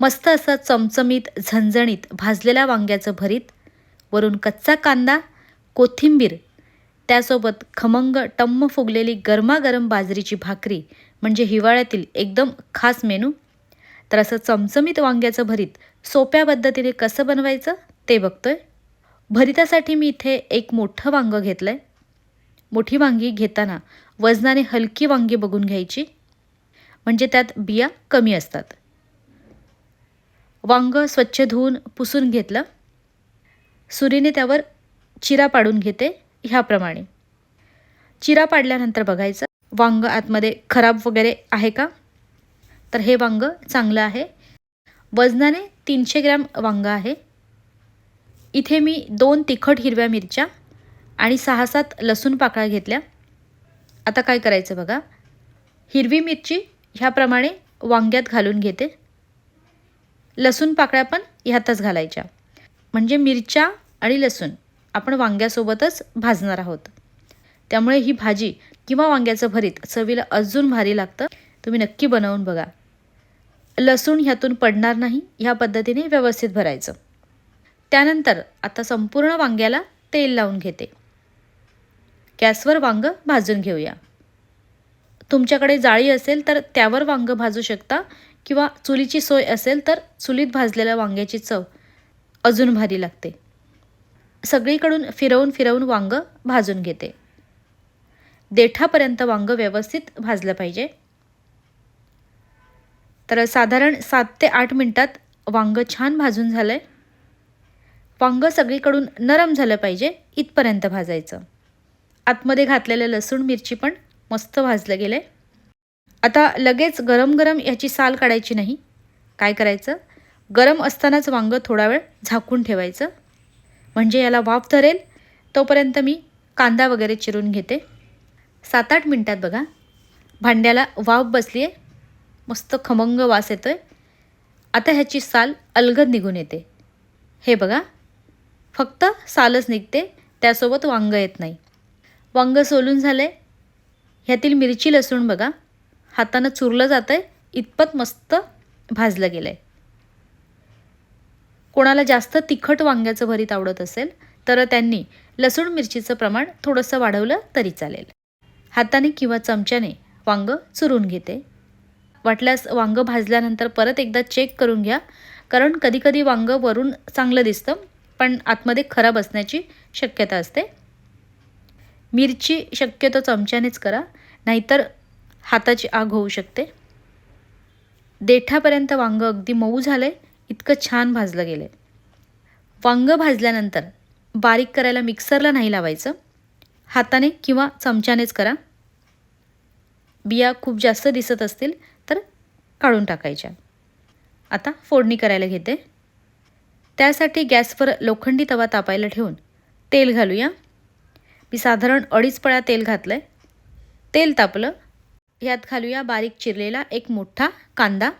मस्त असं चमचमीत झणझणीत भाजलेल्या वांग्याचं भरीत वरून कच्चा कांदा कोथिंबीर त्यासोबत खमंग टम्म फुगलेली गरमागरम बाजरीची भाकरी म्हणजे हिवाळ्यातील एकदम खास मेनू. तर असं चमचमीत वांग्याचं भरीत सोप्या पद्धतीने कसं बनवायचं ते बघतोय. भरितासाठी मी इथे एक मोठं वांगं घेतलं आहे मोठी वांगी घेताना वजनाने हलकी वांगी बघून घ्यायची. म्हणजे त्यात बिया कमी असतात. वांग स्वच्छ धुवून पुसून घेतलं. सुरीने त्यावर चिरा पाडून घेते ह्याप्रमाणे. चिरा पाडल्यानंतर बघायचं वांग आतमध्ये खराब वगैरे आहे का? तर हे वांग चांगलं आहे. वजनाने तीनशे ग्रॅम वांग आहे. इथे मी दोन तिखट हिरव्या मिरच्या आणि सहा सात लसूण पाकळ्या घेतल्या. आता काय करायचं बघा. हिरवी मिरची ह्याप्रमाणे वांग्यात घालून घेते. लसूण पाकळ्या पण ह्यातच घालायच्या. म्हणजे मिरच्या आणि लसूण आपण वांग्यासोबतच भाजणार आहोत. त्यामुळे ही भाजी किंवा वांग्याचं भरीत चवीला अजून भारी लागतं. तुम्ही नक्की बनवून बघा. लसूण ह्यातून पडणार नाही ह्या पद्धतीने व्यवस्थित भरायचं. त्यानंतर आता संपूर्ण वांग्याला तेल लावून घेते. गॅसवर वांग भाजून घेऊया. तुमच्याकडे जाळी असेल तर त्यावर वांग भाजू शकता किंवा चुलीची सोय असेल तर चुलीत भाजलेल्या वांग्याची चव अजून भारी लागते. सगळीकडून फिरवून फिरवून वांग भाजून घेते. देठापर्यंत वांग व्यवस्थित भाजलं पाहिजे. तर साधारण सात ते आठ मिनटात वांग छान भाजून झालं आहे वांग सगळीकडून नरम झालं पाहिजे इथपर्यंत भाजायचं. आतमध्ये घातलेलं लसूण मिरची पण मस्त भाजलं गेलं आहे आता लगेच गरम गरम ह्याची साल काढायची नाही. काय करायचं? गरम असतानाच वांगं थोडा वेळ झाकून ठेवायचं. म्हणजे याला वाफ धरेल. तोपर्यंत मी कांदा वगैरे चिरून घेते. सात आठ मिनटात बघा. भांड्याला वाफ बसली आहे मस्त खमंग वास येतो आहे आता ह्याची साल अलगद निघून येते. हे बघा. फक्त सालच निघते. त्यासोबत वांगं येत नाही. वांगं सोलून झालं आहे ह्यातील मिरची लसूण बघा. हातानं चुरलं जातं आहे इतपत मस्त भाजलं गेलं आहे कोणाला जास्त तिखट वांग्याचं भरीत आवडत असेल तर त्यांनी लसूण मिरचीचं प्रमाण थोडंसं वाढवलं तरी चालेल. हाताने किंवा चमच्याने वांगं चुरून घेते. वाटल्यास वांगं भाजल्यानंतर परत एकदा चेक करून घ्या कारण कधीकधी वांगं वरून चांगलं दिसतं पण आतमध्ये खराब असण्याची शक्यता असते. मिरची शक्यतो चमच्यानेच करा नाहीतर हाताची आग होऊ शकते. देठापर्यंत वांगं अगदी मऊ झालं आहे इतकं छान भाजलं गेलं आहे वांगं भाजल्यानंतर बारीक करायला मिक्सरला नाही लावायचं. हाताने किंवा चमच्यानेच करा. बिया खूप जास्त दिसत असतील तर काढून टाकायच्या. आता फोडणी करायला घेते. त्यासाठी गॅसवर लोखंडी तवा तापायला ठेवून तेल घालूया. मी साधारण अडीच पळ्या तेल घातलं आहे तेल तापलं यात घालूया बारीक चिरलेला एक मोठा कांदा.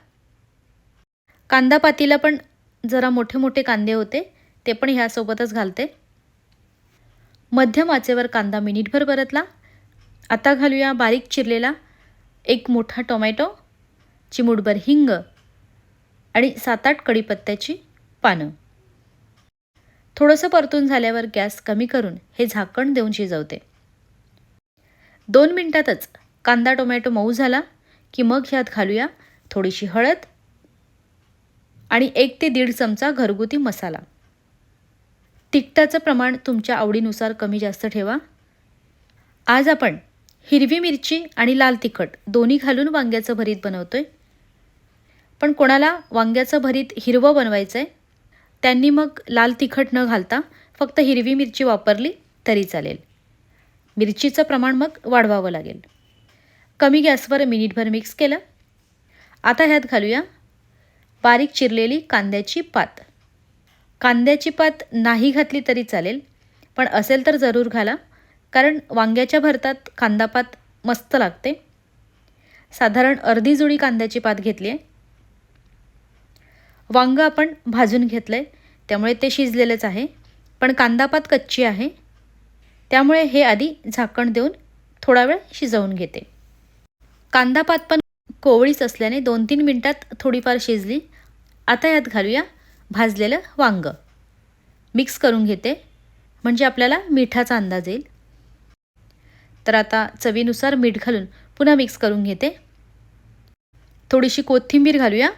कांदा पातीला पण जरा मोठे मोठे कांदे होते ते पण ह्यासोबतच घालते. मध्यम आचेवर कांदा मिनिटभर परतला. आता घालूया बारीक चिरलेला एक मोठा टोमॅटो चिमुटभर हिंग आणि सात आठ कढीपत्त्याची पानं. थोडंसं परतून झाल्यावर गॅस कमी करून हे झाकण देऊन शिजवते. दोन मिनटातच कांदा टोमॅटो मऊ झाला की मग ह्यात घालूया थोडीशी हळद आणि एक ते दीड चमचा घरगुती मसाला. तिखटाचं प्रमाण तुमच्या आवडीनुसार कमी जास्त ठेवा. आज आपण हिरवी मिरची आणि लाल तिखट दोन्ही घालून वांग्याचं भरीत बनवतोय. पण कोणाला वांग्याचं भरीत हिरवं बनवायचं आहे त्यांनी मग लाल तिखट न घालता फक्त हिरवी मिरची वापरली तरी चालेल. मिरचीचं प्रमाण मग वाढवावं लागेल. कमी गॅसवर मिनिटभर मिक्स केलं. आता ह्यात घालूया बारीक चिरलेली कांद्याची पात. कांद्याची पात नाही घातली तरी चालेल पण असेल तर जरूर घाला कारण वांग्याच्या भरतात कांदापात मस्त लागते. साधारण अर्धी जुडी कांद्याची पात घेतली आहे वांगं आपण भाजून घेतलं आहे त्यामुळे ते शिजलेलंच आहे पण कांदापात कच्ची आहे त्यामुळे हे आधी झाकण देऊन थोडा वेळ शिजवून घेते. कांदापात पण कोवळीच असल्याने दोन तीन मिनटात थोडीफार शिजली. आता यात घालूया भाजलेलं वांग. मिक्स करून घेते. म्हणजे आपल्याला मिठाचा अंदाज येईल. तर आता चवीनुसार मीठ घालून पुन्हा मिक्स करून घेते. थोडीशी कोथिंबीर घालूया.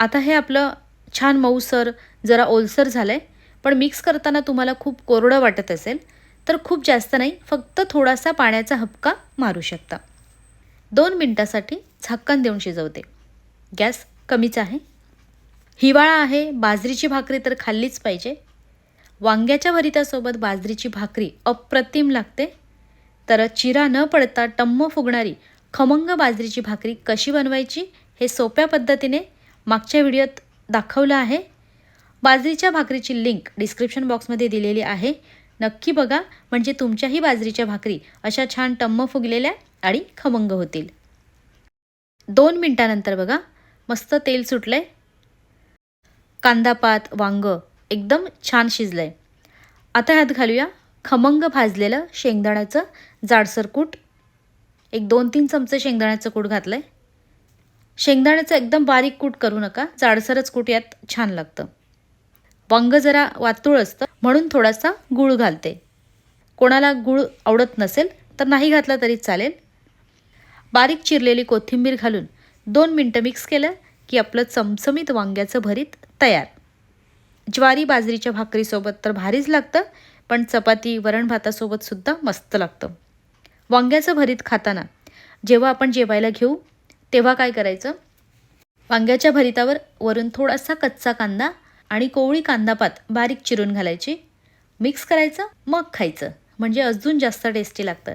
आता हे आपलं छान मऊसर जरा ओलसर झालं आहे पण मिक्स करताना तुम्हाला खूप कोरडं वाटत असेल तर खूप जास्त नाही फक्त थोडासा पाण्याचा हपका मारू शकता. दोन मिनटासाठी झाकण देऊन शिजवते. गॅस कमीच आहे. हिवाळा आहे बाजरीची भाकरी तर खाल्लीच पाहिजे. वांग्याच्या भरितासोबत बाजरीची भाकरी अप्रतिम लागते. तर चिरा न पडता टम्म फुगणारी खमंग बाजरीची भाकरी कशी बनवायची हे सोप्या पद्धतीने मागच्या व्हिडिओत दाखवलं आहे. बाजरीच्या भाकरीची लिंक डिस्क्रिप्शन बॉक्समध्ये दिलेली आहे. नक्की बघा. म्हणजे तुमच्याही बाजरीच्या भाकरी अशा छान टम्म फुगलेल्या आणि खमंग होतील. दोन मिनटानंतर बघा मस्त तेल सुटलं आहे कांदापात वांग एकदम छान शिजलं आहे आता ह्यात घालूया खमंग भाजलेलं शेंगदाण्याचं जाडसर कूट. एक दोन तीन चमचे शेंगदाण्याचं कूट घातलं आहे शेंगदाण्याचं एकदम बारीक कूट करू नका जाडसरच कूट यात छान लागतं. वांग जरा वातूळ असतं म्हणून थोडासा गूळ घालते. कोणाला गूळ आवडत नसेल तर नाही घातला तरी चालेल. बारीक चिरलेली कोथिंबीर घालून दोन मिनटं मिक्स केलं की आपलं चमचमीत वांग्याचं भरीत तयार. ज्वारी बाजरीच्या भाकरीसोबत तर भारीच लागतं पण चपाती वरण भातासोबतसुद्धा मस्त लागतं. वांग्याचं भरीत खाताना जेव्हा आपण जेवायला घेऊ तेव्हा काय करायचं? वांग्याच्या भरितावर वरून थोडासा कच्चा कांदा आणि कोवळी कांदापात बारीक चिरून घालायची. मिक्स करायचं मग खायचं. म्हणजे अजून जास्त टेस्टी लागतं.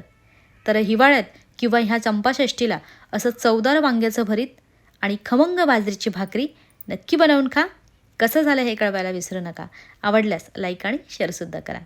तर हिवाळ्यात किंवा ह्या चंपाषष्टीला असं चवदार वांग्याचं भरीत आणि खमंग बाजरीची भाकरी नक्की बनवून खा. कसं झालं हे कळवायला विसरू नका. आवडल्यास लाईक आणि शेअरसुद्धा करा.